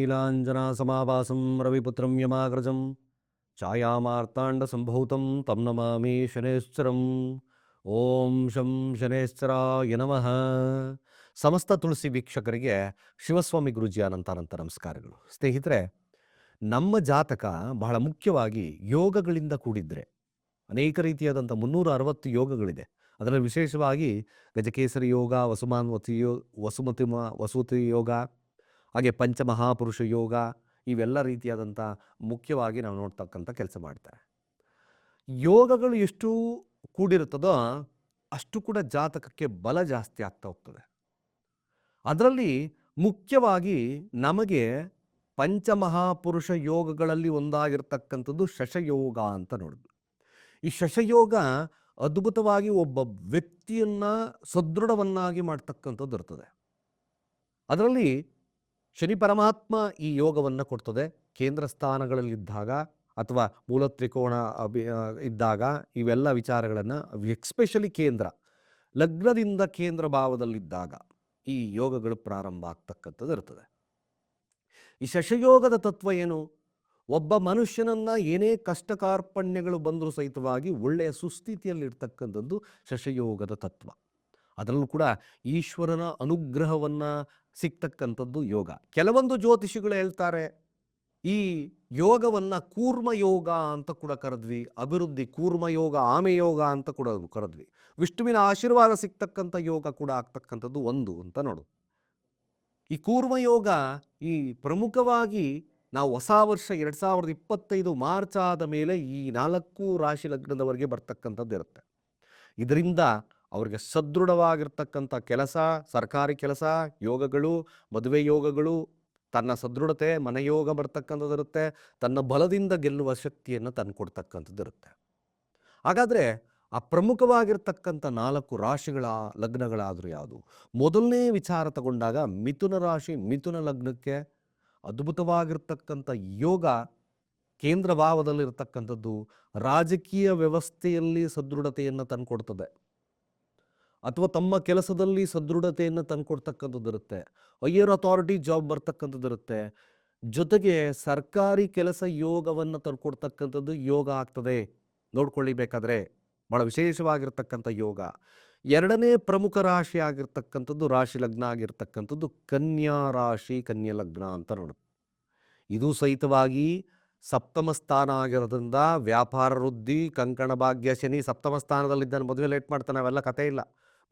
ನೀಲಾಂಜನಾಸಮಾಭಾಸಂ ರವಿಪುತ್ರಂ ಯಮಾಗ್ರಜಂ ಛಾಯಾಮಾರ್ತಾಂಡಸಂಭೂತಂ ತಂ ನಮಾಮಿ ಶನೇಶ್ವರಂ ಓಂ ಶಂ ಶನೇಶ್ವರಾಯ ನಮಃ ಸಮಸ್ತ ತುಳಸಿ ವೀಕ್ಷಕರಿಗೆ ಶಿವಸ್ವಾಮಿ ಗುರುಜಿ ಅನಂತಾನಂತ ನಮಸ್ಕಾರಗಳು. ಸ್ನೇಹಿತರೆ, ನಮ್ಮ ಜಾತಕ ಬಹಳ ಮುಖ್ಯವಾಗಿ ಯೋಗಗಳಿಂದ ಕೂಡಿದ್ರೆ, ಅನೇಕ ರೀತಿಯಾದಂಥ ಮುನ್ನೂರ ಅರವತ್ತು ಯೋಗಗಳಿದೆ. ಅದರಲ್ಲಿ ವಿಶೇಷವಾಗಿ ಗಜಕೇಸರಿ ಯೋಗ, ವಸುಮಾನ್ವತಿ ಯೋ ವಸುಮತಿ ವಸುಮತಿ ಯೋಗ ಹಾಗೆ ಪಂಚಮಹಾಪುರುಷ ಯೋಗ ಇವೆಲ್ಲ ರೀತಿಯಾದಂಥ ಮುಖ್ಯವಾಗಿ ನಾವು ನೋಡ್ತಕ್ಕಂಥ ಕೆಲಸ ಮಾಡ್ತಾರೆ. ಯೋಗಗಳು ಎಷ್ಟು ಕೂಡಿರುತ್ತದೋ ಅಷ್ಟು ಕೂಡ ಜಾತಕಕ್ಕೆ ಬಲ ಜಾಸ್ತಿ ಆಗ್ತಾ ಹೋಗ್ತದೆ. ಅದರಲ್ಲಿ ಮುಖ್ಯವಾಗಿ ನಮಗೆ ಪಂಚಮಹಾಪುರುಷ ಯೋಗಗಳಲ್ಲಿ ಒಂದಾಗಿರ್ತಕ್ಕಂಥದ್ದು ಶಶಯೋಗ ಅಂತ ನೋಡಿದ್ವಿ ಈ ಶಶಯೋಗ ಅದ್ಭುತವಾಗಿ ಒಬ್ಬ ವ್ಯಕ್ತಿಯನ್ನ ಸದೃಢವನ್ನಾಗಿ ಮಾಡ್ತಕ್ಕಂಥದ್ದು ಇರ್ತದೆ. ಅದರಲ್ಲಿ ಶನಿ ಪರಮಾತ್ಮ ಈ ಯೋಗವನ್ನು ಕೊಡ್ತದೆ. ಕೇಂದ್ರ ಸ್ಥಾನಗಳಲ್ಲಿದ್ದಾಗ ಅಥವಾ ಮೂಲ ತ್ರಿಕೋಣ ಇದ್ದಾಗ ಇವೆಲ್ಲ ವಿಚಾರಗಳನ್ನು ಎಕ್ಸ್ಪೆಷಲಿ ಕೇಂದ್ರ, ಲಗ್ನದಿಂದ ಕೇಂದ್ರ ಭಾವದಲ್ಲಿದ್ದಾಗ ಈ ಯೋಗಗಳು ಪ್ರಾರಂಭ ಆಗ್ತಕ್ಕಂಥದ್ದು ಇರ್ತದೆ. ಈ ಶಶಯೋಗದ ತತ್ವ ಏನು? ಒಬ್ಬ ಮನುಷ್ಯನನ್ನ ಏನೇ ಕಷ್ಟ ಕಾರ್ಪಣ್ಯಗಳು ಬಂದರೂ ಸಹಿತವಾಗಿ ಒಳ್ಳೆಯ ಸುಸ್ಥಿತಿಯಲ್ಲಿರ್ತಕ್ಕಂಥದ್ದು ಶಶಯೋಗದ ತತ್ವ. ಅದರಲ್ಲೂ ಕೂಡ ಈಶ್ವರನ ಅನುಗ್ರಹವನ್ನು ಸಿಗ್ತಕ್ಕಂಥದ್ದು ಯೋಗ. ಕೆಲವೊಂದು ಜ್ಯೋತಿಷಿಗಳು ಹೇಳ್ತಾರೆ, ಈ ಯೋಗವನ್ನು ಕೂರ್ಮ ಯೋಗ ಅಂತ ಕೂಡ ಕರೆದ್ವಿ, ಅಭಿವೃದ್ಧಿ ಕೂರ್ಮ ಯೋಗ ಆಮೆ ಯೋಗ ಅಂತ ಕೂಡ ಕರೆದ್ವಿ. ವಿಷ್ಣುವಿನ ಆಶೀರ್ವಾದ ಸಿಗ್ತಕ್ಕಂಥ ಯೋಗ ಕೂಡ ಆಗ್ತಕ್ಕಂಥದ್ದು ಒಂದು ಅಂತ ನೋಡು. ಈ ಕೂರ್ಮ ಯೋಗ ಈ ಪ್ರಮುಖವಾಗಿ ನಾವು ಹೊಸ ವರ್ಷ ಎರಡು ಸಾವಿರದ ಇಪ್ಪತ್ತೈದು ಮಾರ್ಚ್ ಆದ ಮೇಲೆ ಈ ನಾಲ್ಕು ರಾಶಿ ಲಗ್ನದವರೆಗೆ ಬರ್ತಕ್ಕಂಥದ್ದು ಇರುತ್ತೆ. ಇದರಿಂದ ಅವರಿಗೆ ಸದೃಢವಾಗಿರ್ತಕ್ಕಂಥ ಕೆಲಸ, ಸರ್ಕಾರಿ ಕೆಲಸ, ಯೋಗಗಳು, ಮದುವೆ ಯೋಗಗಳು, ತನ್ನ ಸದೃಢತೆ, ಮನೆಯೋಗ ಬರ್ತಕ್ಕಂಥದ್ದು ಇರುತ್ತೆ ತನ್ನ ಬಲದಿಂದ ಗೆಲ್ಲುವ ಶಕ್ತಿಯನ್ನು ತಂದುಕೊಡ್ತಕ್ಕಂಥದ್ದು ಇರುತ್ತೆ ಹಾಗಾದರೆ ಆ ಪ್ರಮುಖವಾಗಿರ್ತಕ್ಕಂಥ ನಾಲ್ಕು ರಾಶಿಗಳ ಲಗ್ನಗಳಾದರೂ ಯಾವುದು? ಮೊದಲನೇ ವಿಚಾರ ತಗೊಂಡಾಗ ಮಿಥುನ ರಾಶಿ, ಮಿಥುನ ಲಗ್ನಕ್ಕೆ ಅದ್ಭುತವಾಗಿರ್ತಕ್ಕಂಥ ಯೋಗ ಕೇಂದ್ರ ಭಾವದಲ್ಲಿರ್ತಕ್ಕಂಥದ್ದು ರಾಜಕೀಯ ವ್ಯವಸ್ಥೆಯಲ್ಲಿ ಸದೃಢತೆಯನ್ನು ತಂದುಕೊಡ್ತದೆ ಅಥವಾ ತಮ್ಮ ಕೆಲಸದಲ್ಲಿ ಸದೃಢತೆಯನ್ನು ತಂದುಕೊಡ್ತಕ್ಕಂಥದ್ದು ಇರುತ್ತೆ ಹೈಯರ್ ಅಥಾರಿಟಿ ಜಾಬ್ ಬರ್ತಕ್ಕಂಥದ್ದು ಇರುತ್ತೆ ಜೊತೆಗೆ ಸರ್ಕಾರಿ ಕೆಲಸ ಯೋಗವನ್ನು ತಂದುಕೊಡ್ತಕ್ಕಂಥದ್ದು ಯೋಗ ಆಗ್ತದೆ. ನೋಡ್ಕೊಳ್ಳಿ ಬೇಕಾದ್ರೆ. ಬಹಳ ವಿಶೇಷವಾಗಿರ್ತಕ್ಕಂಥ ಯೋಗ. ಎರಡನೇ ಪ್ರಮುಖ ರಾಶಿ ಆಗಿರ್ತಕ್ಕಂಥದ್ದು ರಾಶಿ ಲಗ್ನ ಆಗಿರ್ತಕ್ಕಂಥದ್ದು ಕನ್ಯಾ ರಾಶಿ, ಕನ್ಯಾ ಲಗ್ನ ಅಂತ ನೋಡುತ್ತೆ ಇದು ಸಹಿತವಾಗಿ ಸಪ್ತಮ ಸ್ಥಾನ ಆಗಿರೋದ್ರಿಂದ ವ್ಯಾಪಾರ ವೃದ್ಧಿ, ಕಂಕಣ ಭಾಗ್ಯ, ಶನಿ ಸಪ್ತಮ ಸ್ಥಾನದಲ್ಲಿದ್ದಾನೆ. ಮದುವೆ ಲೇಟ್ ಮಾಡ್ತಾನೆ. ಅವೆಲ್ಲ ಕತೆ ಇಲ್ಲ.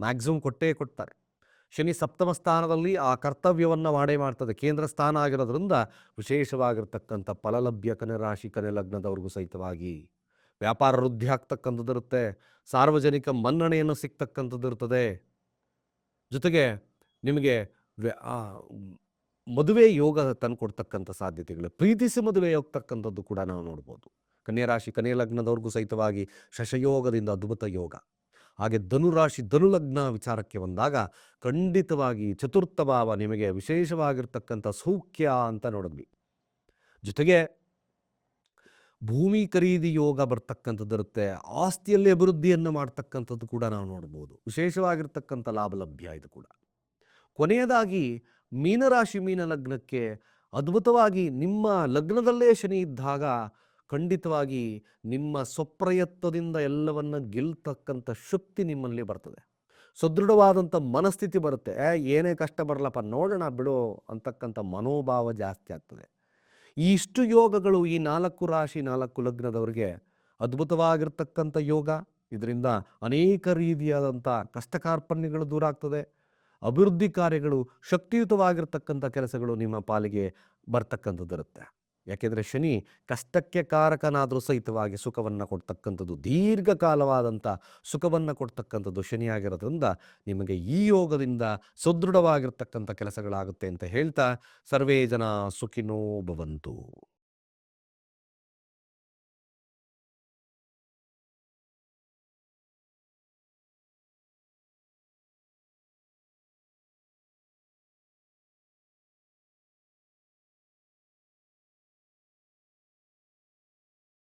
ಮ್ಯಾಕ್ಸಿಮಮ್ ಕೊಟ್ಟೇ ಕೊಡ್ತಾರೆ. ಶನಿ ಸಪ್ತಮ ಸ್ಥಾನದಲ್ಲಿ ಆ ಕರ್ತವ್ಯವನ್ನು ಮಾಡೇ ಮಾಡ್ತದೆ. ಕೇಂದ್ರ ಸ್ಥಾನ ಆಗಿರೋದ್ರಿಂದ ವಿಶೇಷವಾಗಿರ್ತಕ್ಕಂಥ ಫಲಲಭ್ಯ ಕನೆ ರಾಶಿ ಕನೆ ಲಗ್ನದವ್ರಿಗೂ ಸಹಿತವಾಗಿ. ವ್ಯಾಪಾರ ವೃದ್ಧಿ ಆಗ್ತಕ್ಕಂಥದ್ದು ಇರುತ್ತೆ. ಸಾರ್ವಜನಿಕ ಮನ್ನಣೆಯನ್ನು ಸಿಗ್ತಕ್ಕಂಥದ್ದು ಇರ್ತದೆ. ಜೊತೆಗೆ ನಿಮಗೆ ಮದುವೆ ಯೋಗ ತಂದುಕೊಡ್ತಕ್ಕಂಥ ಸಾಧ್ಯತೆಗಳು ಪ್ರೀತಿಸಿ ಮದುವೆ ಹೋಗ್ತಕ್ಕಂಥದ್ದು ಕೂಡ ನಾವು ನೋಡ್ಬೋದು. ಕನ್ಯಾ ರಾಶಿ, ಕನ್ಯಾ ಲಗ್ನದವ್ರಿಗೂ ಸಹಿತವಾಗಿ ಶಶಯೋಗದಿಂದ ಅದ್ಭುತ ಯೋಗ. ಹಾಗೆ ಧನುರಾಶಿ ಧನುಲಗ್ನ ವಿಚಾರಕ್ಕೆ ಬಂದಾಗ ಖಂಡಿತವಾಗಿ ಚತುರ್ಥ ಭಾವ ನಿಮಗೆ ವಿಶೇಷವಾಗಿರ್ತಕ್ಕಂಥ ಸೌಖ್ಯ ಅಂತ ನೋಡಿದ್ವಿ. ಜೊತೆಗೆ ಭೂಮಿ ಖರೀದಿ ಯೋಗ ಬರ್ತಕ್ಕಂಥದ್ದು ಇರುತ್ತೆ, ಆಸ್ತಿಯಲ್ಲಿ ಅಭಿವೃದ್ಧಿಯನ್ನು ಮಾಡ್ತಕ್ಕಂಥದ್ದು ಕೂಡ ನಾವು ನೋಡ್ಬೋದು. ವಿಶೇಷವಾಗಿರ್ತಕ್ಕಂಥ ಲಾಭ ಲಭ್ಯ ಇದು ಕೂಡ. ಕೊನೆಯದಾಗಿ ಮೀನರಾಶಿ ಮೀನ ಲಗ್ನಕ್ಕೆ ಅದ್ಭುತವಾಗಿ ನಿಮ್ಮ ಲಗ್ನದಲ್ಲೇ ಶನಿ ಇದ್ದಾಗ ಖಂಡಿತವಾಗಿ ನಿಮ್ಮ ಸ್ವಪ್ರಯತ್ನದಿಂದ ಎಲ್ಲವನ್ನ ಗೆಲ್ತಕ್ಕಂಥ ಶಕ್ತಿ ನಿಮ್ಮಲ್ಲಿ ಬರ್ತದೆ. ಸದೃಢವಾದಂಥ ಮನಸ್ಥಿತಿ ಬರುತ್ತೆ. ಏನೇ ಕಷ್ಟ ಬರಲಪ್ಪ, ನೋಡೋಣ ಬಿಡು ಅಂತಕ್ಕಂಥ ಮನೋಭಾವ ಜಾಸ್ತಿ ಆಗ್ತದೆ. ಈ ಇಷ್ಟು ಯೋಗಗಳು ಈ ನಾಲ್ಕು ರಾಶಿ, ನಾಲ್ಕು ಲಗ್ನದವರಿಗೆ ಅದ್ಭುತವಾಗಿರ್ತಕ್ಕಂಥ ಯೋಗ. ಇದರಿಂದ ಅನೇಕ ರೀತಿಯಾದಂಥ ಕಷ್ಟ ಕಾರ್ಪಣ್ಯಗಳು ದೂರ ಆಗ್ತದೆ. ಅಭಿವೃದ್ಧಿ ಕಾರ್ಯಗಳು ಶಕ್ತಿಯುತವಾಗಿರ್ತಕ್ಕಂಥ ಕೆಲಸಗಳು ನಿಮ್ಮ ಪಾಲಿಗೆ ಬರ್ತಕ್ಕಂಥದ್ದು ಇರುತ್ತೆ ಯಾಕೆಂದರೆ ಶನಿ ಕಷ್ಟಕ್ಕೆ ಕಾರಕನಾದರೂ ಸಹಿತವಾಗಿ ಸುಖವನ್ನು ಕೊಡ್ತಕ್ಕಂಥದ್ದು, ದೀರ್ಘಕಾಲವಾದಂಥ ಸುಖವನ್ನು ಕೊಡ್ತಕ್ಕಂಥದ್ದು ಶನಿಯಾಗಿರೋದ್ರಿಂದ ನಿಮಗೆ ಈ ಯೋಗದಿಂದ ಸದೃಢವಾಗಿರ್ತಕ್ಕಂಥ ಕೆಲಸಗಳಾಗುತ್ತೆ ಅಂತ ಹೇಳ್ತಾ ಸರ್ವೇ ಜನ ಸುಖಿನೋ ಭವಂತು.